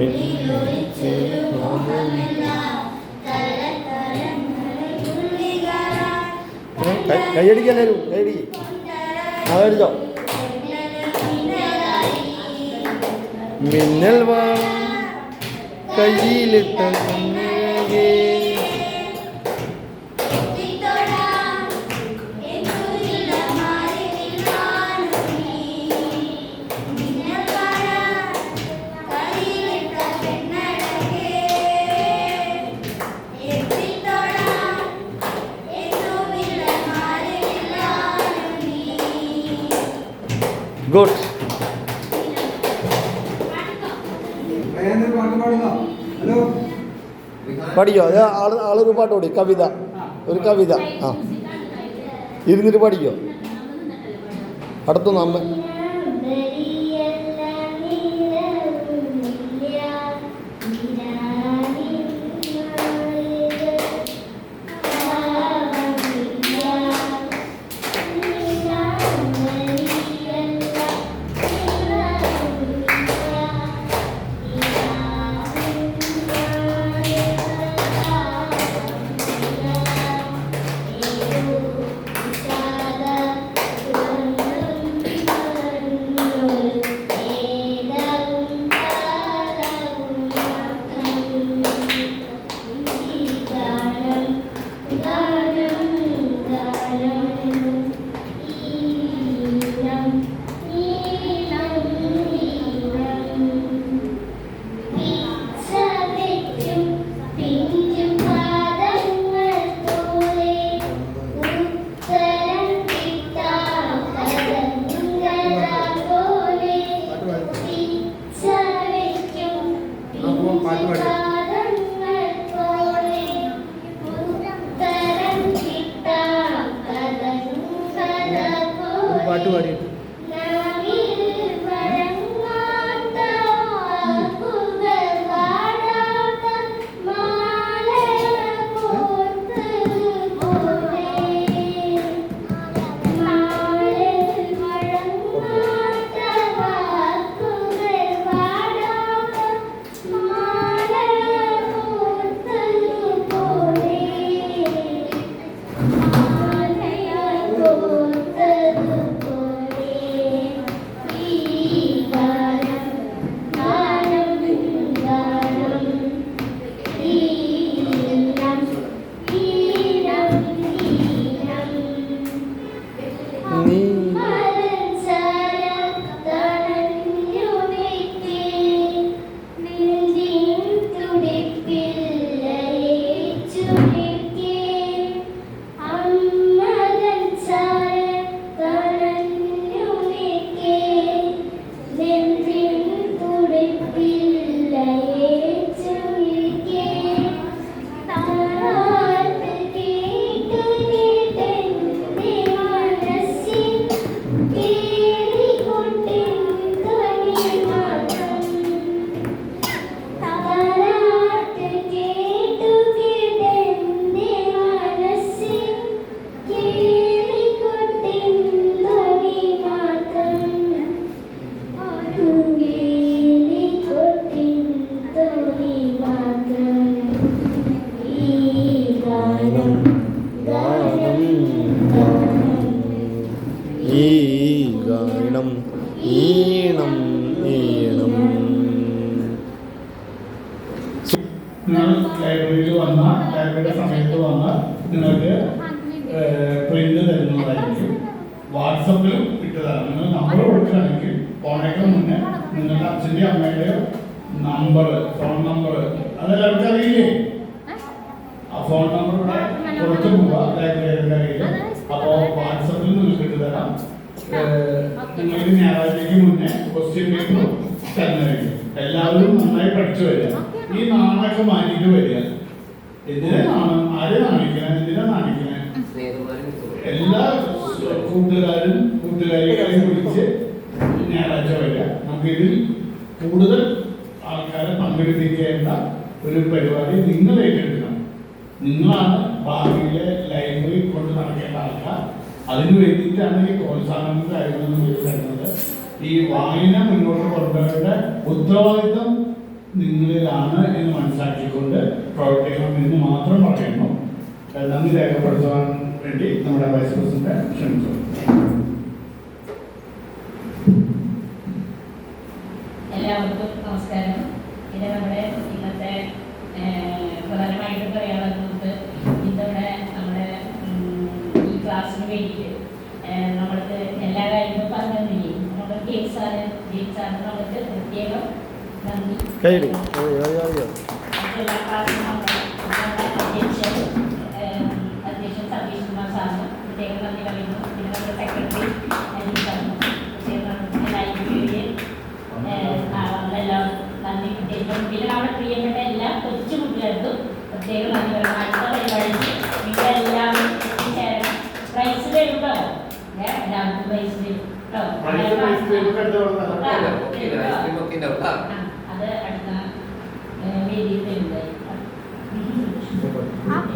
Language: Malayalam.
Amen. കൈയടിക്കല്ലാരും കൈയടി ആ കഴിച്ചോ മിന്നൽ വാ കയ്യിലിട്ട കണ്ണഴകേ. ഗുഡ്. പഠിക്കോ? അത് ആൾ ആളൊരു പാട്ട് പാടി. കവിത. ഒരു കവിത. ആ. ഇരുന്നിട്ട് പഠിക്കോ? അടുത്തു അമ്മ കിട്ടാം കലങ്ങുകല പോലെ പാട്ട് പാടിയിട്ട് ഈണം ഈണം. നിങ്ങൾ ലൈബ്രറിയിൽ വന്ന ലൈബ്രറിയുടെ സമയത്ത് വന്ന നിങ്ങൾക്ക് പ്രിന്റ് തരുന്നതായിരിക്കും. വാട്സപ്പിലും ഇട്ടതാണ്. നിങ്ങൾ നമ്പർ കൊടുക്കുകയാണെങ്കിൽ പോണേക്കാൾ മുന്നേ നിങ്ങളുടെ അച്ഛന്റെ അമ്മയുടെ നമ്പർ ഫോൺ നമ്പർ അതെല്ലാവർക്കും അറിയില്ലേ? ആ ഫോൺ നമ്പർ ഇവിടെ കൊടുത്തു പോവാ ലൈബ്രറിയുടെ കയ്യിൽ അപ്പോൾ വാട്സപ്പിൽ നിങ്ങൾക്ക് ഇട്ട് ഏഹ്, നിങ്ങൾക്ക് ഞായറാഴ്ചയ്ക്ക് മുന്നേ ക്വസ്റ്റ്യൻ പേപ്പർ തരുന്നതായിരിക്കും എല്ലാവരും നന്നായി പഠിച്ചു വരിക. ഈ നാണൊക്കെ മാറ്റിയിട്ട് വരിക. എന്തിനാ നാണം ആരെ നാണിക്കണേ എന്തിനാ നാണിക്കണേ എല്ലാ കൂട്ടുകാരും കൂട്ടുകാരികളെയും വിളിച്ച് ഞായറാഴ്ച വരിക. നമുക്കിതിൽ കൂടുതൽ ആൾക്കാരെ പങ്കെടുപ്പിക്കേണ്ട ഒരു പരിപാടി നിങ്ങൾ ഏറ്റെടുക്കണം. നിങ്ങളാണ് ഭാവിയിലെ ലൈബ്രറി കൊണ്ട് നടക്കേണ്ട ആൾക്കാർ. അതിനു വേണ്ടിയിട്ടാണ് ഈ പ്രോത്സാഹനവും കാര്യങ്ങളും ഇത് തരുന്നത്. ഈ വായന മുന്നോട്ട് കൊണ്ടുവരേണ്ട ഉത്തരവാദിത്വം നിങ്ങളിലാണ് എന്ന് മനസ്സിലാക്കിക്കൊണ്ട് പ്രവർത്തിക്കണം എന്ന് മാത്രം പറയുന്നു. നന്ദി രേഖപ്പെടുത്തുവാൻ വേണ്ടി നമ്മുടെ വൈസ് പ്രസിഡന്റ് ക്ഷണിച്ചു വേണ്ടിയിട്ട് നമ്മൾക്ക് എല്ലാ കാര്യങ്ങളും പറഞ്ഞു തന്നില്ലേ നമ്മുടെ സാറ് ജെയിംസ് സാറിന് നമ്മൾക്ക് പ്രത്യേകം നന്ദി. എല്ലാ അധ്യക്ഷൻ അധ്യക്ഷൻ സതീഷ് കുമാർ സാറിന് പ്രത്യേകം നന്ദി പറയുന്നു. പിന്നെ നമ്മുടെ സെക്രട്ടറി അനിൽ സാറിന് പ്രത്യേകം നന്ദി. ലൈബ്രറിയിൽ എല്ലാം നന്ദി പ്രത്യേകം. പിന്നെ നമ്മുടെ പ്രിയപ്പെട്ട എല്ലാ കൊച്ചു കുട്ടികൾക്കും പ്രത്യേകം നന്ദി പറയണം അടുത്ത പരിപാടിക്ക് പ്രൈസ് തരുമ്പോൾ എല്ലാവർക്കും പ്രൈസ് തരും കേട്ടോ അത് അടുത്ത വേദിയിൽ തരുന്നതായിരിക്കും